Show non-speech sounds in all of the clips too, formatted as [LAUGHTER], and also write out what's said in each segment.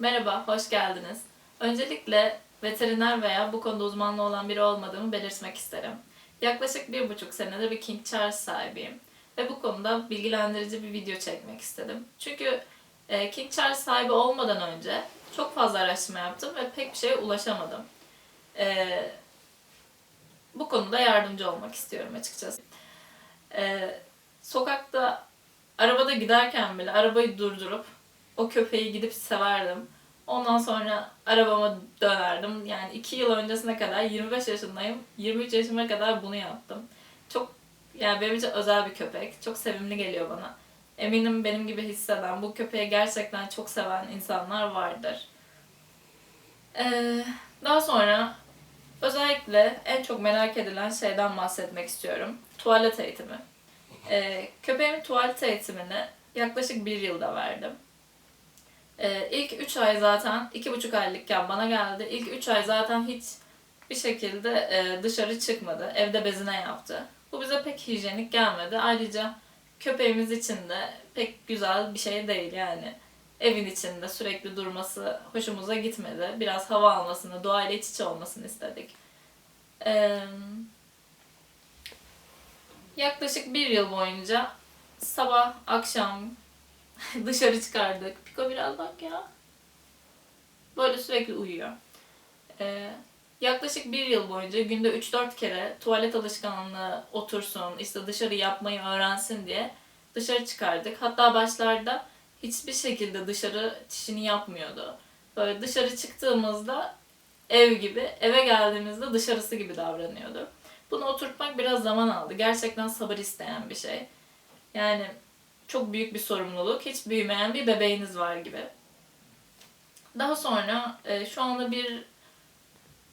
Merhaba, hoş geldiniz. Öncelikle veteriner veya bu konuda uzmanlığı olan biri olmadığımı belirtmek isterim. Yaklaşık bir buçuk senedir bir King Charles sahibiyim. Ve bu konuda bilgilendirici bir video çekmek istedim. Çünkü e, King Charles sahibi olmadan önce çok fazla araştırma yaptım ve pek bir şeye ulaşamadım. E, bu konuda yardımcı olmak istiyorum açıkçası. E, sokakta, arabada giderken bile arabayı durdurup o köpeği gidip severdim. Ondan sonra arabama dönerdim. Yani iki yıl öncesine kadar 25 yaşındayım. 23 yaşıma kadar bunu yaptım. Çok yani benim için özel bir köpek. Çok sevimli geliyor bana. Eminim benim gibi hisseden, bu köpeği gerçekten çok seven insanlar vardır. Ee, daha sonra özellikle en çok merak edilen şeyden bahsetmek istiyorum. Tuvalet eğitimi. Ee, köpeğimin tuvalet eğitimini yaklaşık bir yılda verdim. Ee, ilk 3 ay zaten, 2,5 aylıkken bana geldi. İlk 3 ay zaten hiç bir şekilde e, dışarı çıkmadı. Evde bezine yaptı. Bu bize pek hijyenik gelmedi. Ayrıca köpeğimiz için de pek güzel bir şey değil yani. Evin içinde sürekli durması hoşumuza gitmedi. Biraz hava almasını, doğayla iç içe olmasını istedik. Ee, yaklaşık bir yıl boyunca sabah, akşam [LAUGHS] dışarı çıkardık. Piko biraz bak ya. Böyle sürekli uyuyor. Ee, yaklaşık bir yıl boyunca günde 3-4 kere tuvalet alışkanlığı otursun, işte dışarı yapmayı öğrensin diye dışarı çıkardık. Hatta başlarda hiçbir şekilde dışarı çişini yapmıyordu. Böyle dışarı çıktığımızda ev gibi, eve geldiğimizde dışarısı gibi davranıyordu. Bunu oturtmak biraz zaman aldı. Gerçekten sabır isteyen bir şey. Yani çok büyük bir sorumluluk. Hiç büyümeyen bir bebeğiniz var gibi. Daha sonra e, şu anda bir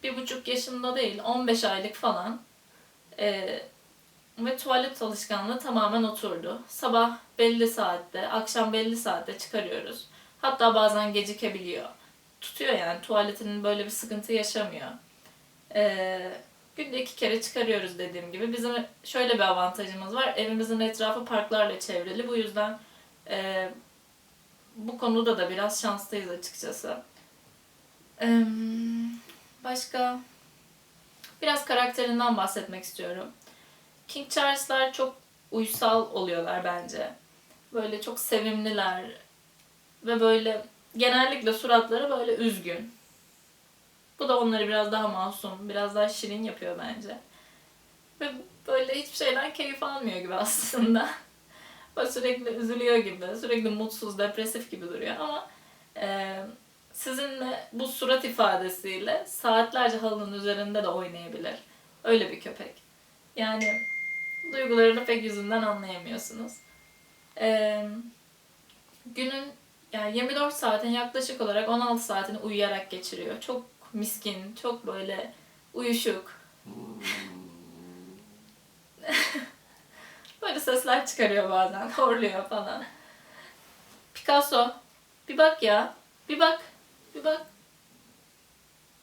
bir buçuk yaşında değil, 15 aylık falan e, ve tuvalet alışkanlığı tamamen oturdu. Sabah belli saatte, akşam belli saatte çıkarıyoruz. Hatta bazen gecikebiliyor. Tutuyor yani tuvaletinin böyle bir sıkıntı yaşamıyor. E, günde iki kere çıkarıyoruz dediğim gibi. Bizim şöyle bir avantajımız var. Evimizin etrafı parklarla çevrili. Bu yüzden e, bu konuda da biraz şanslıyız açıkçası. E, başka biraz karakterinden bahsetmek istiyorum. King Charles'lar çok uysal oluyorlar bence. Böyle çok sevimliler ve böyle genellikle suratları böyle üzgün. Bu da onları biraz daha masum, biraz daha şirin yapıyor bence. Ve böyle hiçbir şeyden keyif almıyor gibi aslında. [LAUGHS] Böyle sürekli üzülüyor gibi, sürekli mutsuz, depresif gibi duruyor ama e, sizinle bu surat ifadesiyle saatlerce halının üzerinde de oynayabilir. Öyle bir köpek. Yani duygularını pek yüzünden anlayamıyorsunuz. E, günün yani 24 saatin yaklaşık olarak 16 saatini uyuyarak geçiriyor. Çok miskin, çok böyle uyuşuk. [LAUGHS] böyle sesler çıkarıyor bazen, horluyor falan. Picasso, bir bak ya, bir bak, bir bak.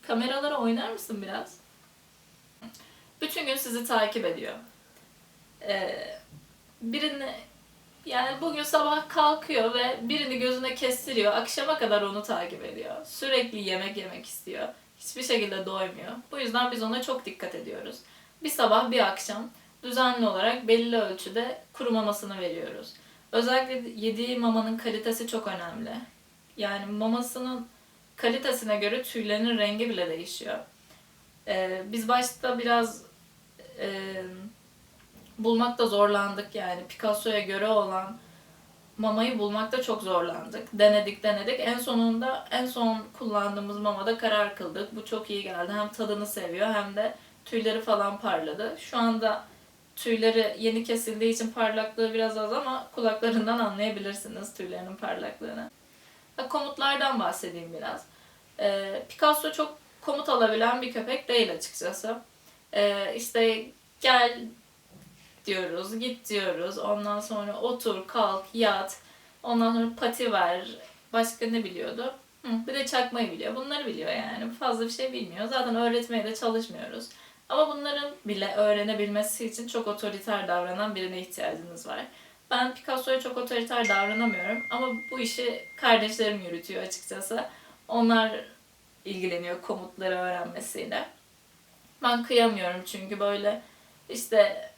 Kameralara oynar mısın biraz? Bütün gün sizi takip ediyor. Ee, birini yani bugün sabah kalkıyor ve birini gözüne kestiriyor. Akşama kadar onu takip ediyor. Sürekli yemek yemek istiyor. Hiçbir şekilde doymuyor. Bu yüzden biz ona çok dikkat ediyoruz. Bir sabah bir akşam düzenli olarak belli ölçüde kuru mamasını veriyoruz. Özellikle yediği mamanın kalitesi çok önemli. Yani mamasının kalitesine göre tüylerinin rengi bile değişiyor. Ee, biz başta biraz e, bulmakta zorlandık yani Picasso'ya göre olan mamayı bulmakta çok zorlandık. Denedik denedik. En sonunda en son kullandığımız mamada karar kıldık. Bu çok iyi geldi. Hem tadını seviyor hem de tüyleri falan parladı. Şu anda tüyleri yeni kesildiği için parlaklığı biraz az ama kulaklarından anlayabilirsiniz tüylerinin parlaklığını. Komutlardan bahsedeyim biraz. Ee, Picasso çok komut alabilen bir köpek değil açıkçası. Ee, işte gel diyoruz, git diyoruz. Ondan sonra otur, kalk, yat. Ondan sonra pati ver. Başka ne biliyordu? Hı, bir de çakmayı biliyor. Bunları biliyor yani. Fazla bir şey bilmiyor. Zaten öğretmeye de çalışmıyoruz. Ama bunların bile öğrenebilmesi için çok otoriter davranan birine ihtiyacınız var. Ben Picasso'ya çok otoriter davranamıyorum ama bu işi kardeşlerim yürütüyor açıkçası. Onlar ilgileniyor komutları öğrenmesiyle. Ben kıyamıyorum çünkü böyle işte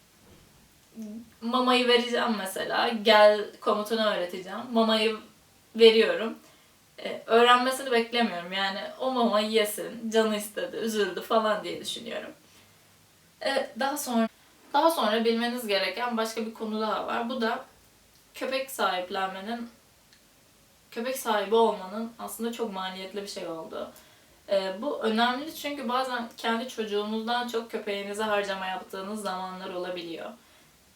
mamayı vereceğim mesela. Gel komutunu öğreteceğim. Mamayı veriyorum. Ee, öğrenmesini beklemiyorum. Yani o mamayı yesin, canı istedi, üzüldü falan diye düşünüyorum. Evet, daha sonra daha sonra bilmeniz gereken başka bir konu daha var. Bu da köpek sahiplenmenin köpek sahibi olmanın aslında çok maliyetli bir şey olduğu. Ee, bu önemli çünkü bazen kendi çocuğunuzdan çok köpeğinize harcama yaptığınız zamanlar olabiliyor.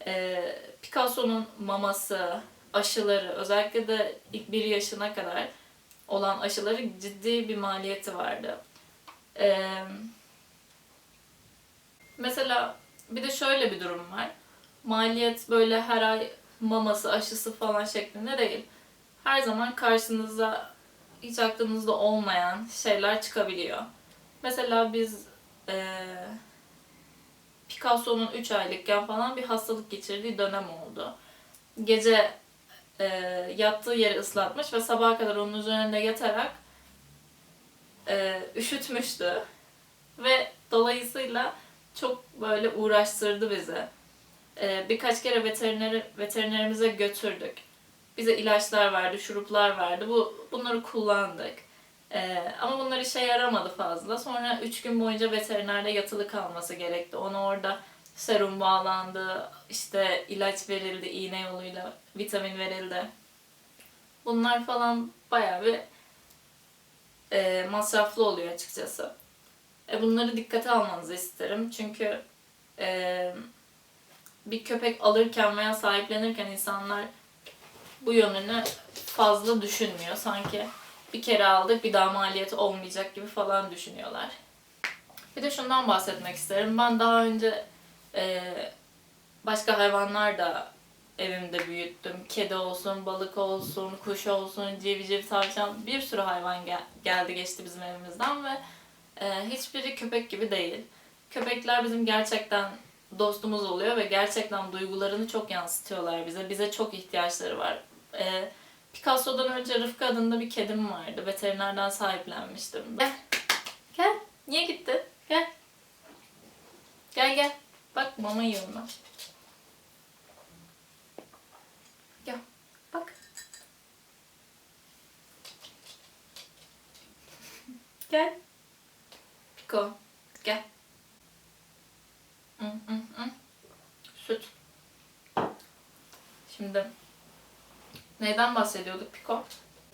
Ee, Picasso'nun maması, aşıları, özellikle de ilk bir yaşına kadar olan aşıları ciddi bir maliyeti vardı. Ee, mesela bir de şöyle bir durum var. Maliyet böyle her ay maması, aşısı falan şeklinde değil. Her zaman karşınıza hiç aklınızda olmayan şeyler çıkabiliyor. Mesela biz eee Picasso'nun 3 aylıkken falan bir hastalık geçirdiği dönem oldu. Gece e, yattığı yeri ıslatmış ve sabaha kadar onun üzerinde yatarak e, üşütmüştü. Ve dolayısıyla çok böyle uğraştırdı bizi. E, birkaç kere veterineri, veterinerimize götürdük. Bize ilaçlar verdi, şuruplar verdi. Bu bunları kullandık. Ee, ama bunlar işe yaramadı fazla. Sonra 3 gün boyunca veterinerde yatılı kalması gerekti. Ona orada serum bağlandı, işte ilaç verildi, iğne yoluyla vitamin verildi. Bunlar falan bayağı bir e, masraflı oluyor açıkçası. E, bunları dikkate almanızı isterim. Çünkü e, bir köpek alırken veya sahiplenirken insanlar bu yönünü fazla düşünmüyor. Sanki bir kere aldık bir daha maliyeti olmayacak gibi falan düşünüyorlar. Bir de şundan bahsetmek isterim. Ben daha önce e, başka hayvanlar da evimde büyüttüm. Kedi olsun, balık olsun, kuş olsun, civciv, tavşan bir sürü hayvan gel- geldi geçti bizim evimizden ve e, hiçbiri köpek gibi değil. Köpekler bizim gerçekten dostumuz oluyor ve gerçekten duygularını çok yansıtıyorlar bize. Bize çok ihtiyaçları var. E, Picasso'dan önce Rıfkı adında bir kedim vardı. Veterinerden sahiplenmiştim. Gel. Gel. Niye gitti? Gel. Gel gel. Bak mama yiyorum. Gel. Bak. Gel. Pico. Gel. Hı, hı, hı. Süt. Şimdi neyden bahsediyorduk Pico?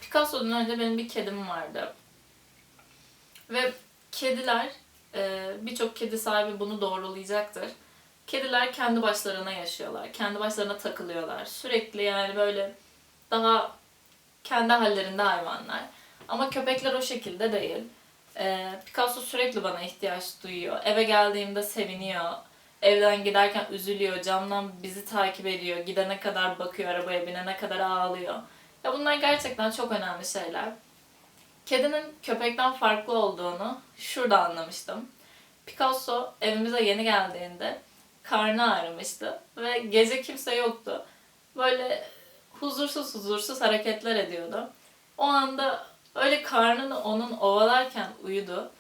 Picasso'dan önce benim bir kedim vardı. Ve kediler, e, birçok kedi sahibi bunu doğrulayacaktır. Kediler kendi başlarına yaşıyorlar. Kendi başlarına takılıyorlar. Sürekli yani böyle daha kendi hallerinde hayvanlar. Ama köpekler o şekilde değil. E, Picasso sürekli bana ihtiyaç duyuyor. Eve geldiğimde seviniyor. Evden giderken üzülüyor. Camdan bizi takip ediyor. Gidene kadar bakıyor, arabaya binene kadar ağlıyor. Ya bunlar gerçekten çok önemli şeyler. Kedinin köpekten farklı olduğunu şurada anlamıştım. Picasso evimize yeni geldiğinde karnı ağrımıştı ve gece kimse yoktu. Böyle huzursuz huzursuz hareketler ediyordu. O anda öyle karnını onun ovalarken uyudu.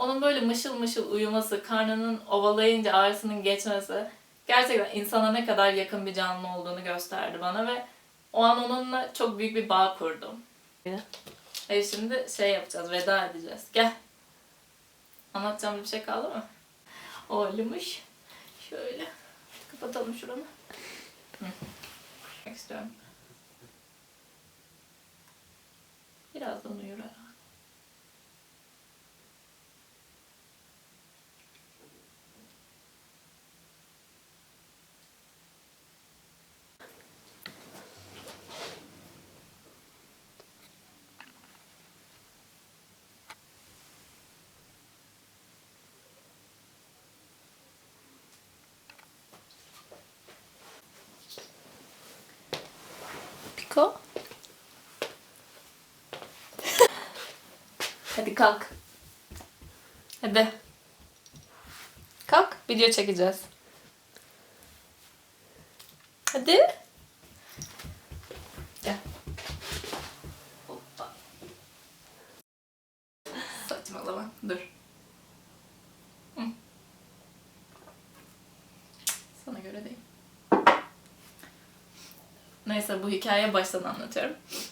Onun böyle mışıl mışıl uyuması, karnının ovalayınca ağrısının geçmesi gerçekten insana ne kadar yakın bir canlı olduğunu gösterdi bana ve o an onunla çok büyük bir bağ kurdum. E şimdi şey yapacağız, veda edeceğiz. Gel. Anlatacağım bir şey kaldı mı? Oğlumuş. Şöyle. Kapatalım şuranı. Hı. İstiyorum. Birazdan uyur. Piko. [LAUGHS] Hadi kalk. Hadi. Kalk. Video çekeceğiz. Hadi. gittim o zaman. Dur. Hı. Sana Neyse bu hikayeyi baştan anlatıyorum.